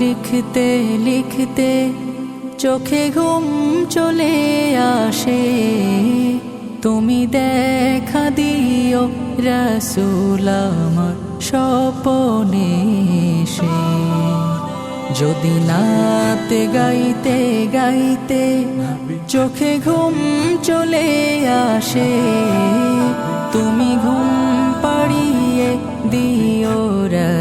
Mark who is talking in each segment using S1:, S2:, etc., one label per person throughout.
S1: লিখতে লিখতে চোখে ঘুম চলে আসে। তুমি দেখা দিও রসুল স্বপনে সে যদি নাতে গাইতে গাইতে চোখে ঘুম চলে আসে, তুমি ঘুম পাড়িয়ে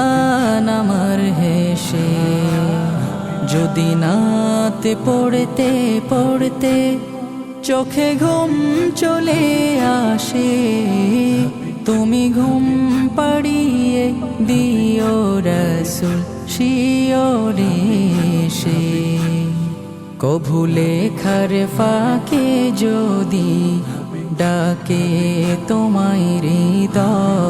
S1: গান আমার হেসে। যদি নাতে পড়তে পড়তে চোখে ঘুম চলে আসে, তুমি ঘুম পাড়িয়ে দিও রসুল শিওরে সে লেখার ফাঁকে যদি ডাকে তোমায় হৃদয়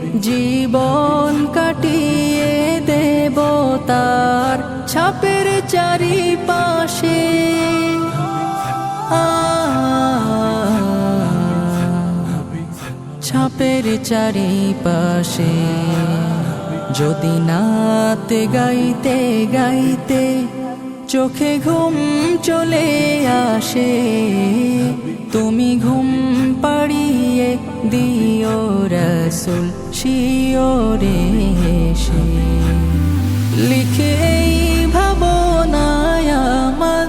S1: জীবন কাটিয়ে দেব তার ছাপের চারিপাশে। ছাপের চারিপাশে। যদি নাতে গাইতে গাইতে চোখে ঘুম চলে আসে। তুমি ঘুম পাড়িয়ে দিও রসুল শিওরে সে লিখে এই ভাবনায় আমার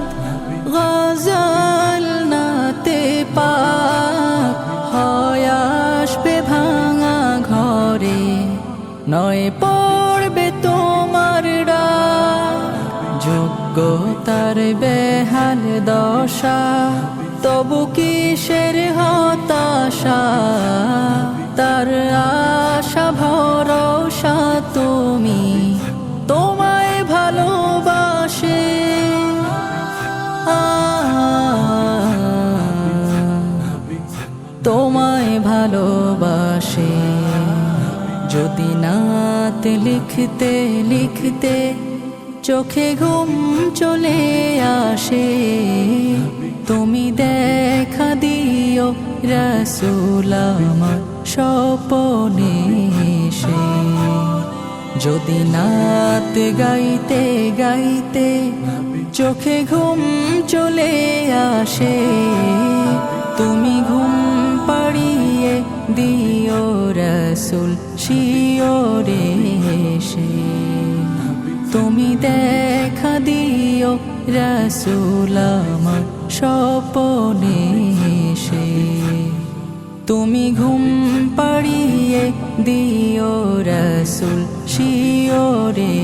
S1: গজল নাতে পাক। হয় আসবে ভাঙা ঘরে, নয় পড়বে ডাক যোগ্যতার বেহাল দশা, তবু কিসের হতাশা? তার আশা ভরসা তুমি তোমায় ভালোবাসে। তোমায় ভালোবাসে। যদি নাতে লিখতে লিখতে চোখে ঘুম চলে আসে। তুমি দেখা দিও রসুল আমার স্বপনে সে যদি নাত গাইতে গাইতে চোখে ঘুম চলে আসে, তুমি ঘুম পাড়িয়ে দিও রসুল শিওরে সে তুমি দেখা দিও রসুলাম স্বপনে সে তুমি ঘুম পাড়িয়ে দিও রসুল শিওরে।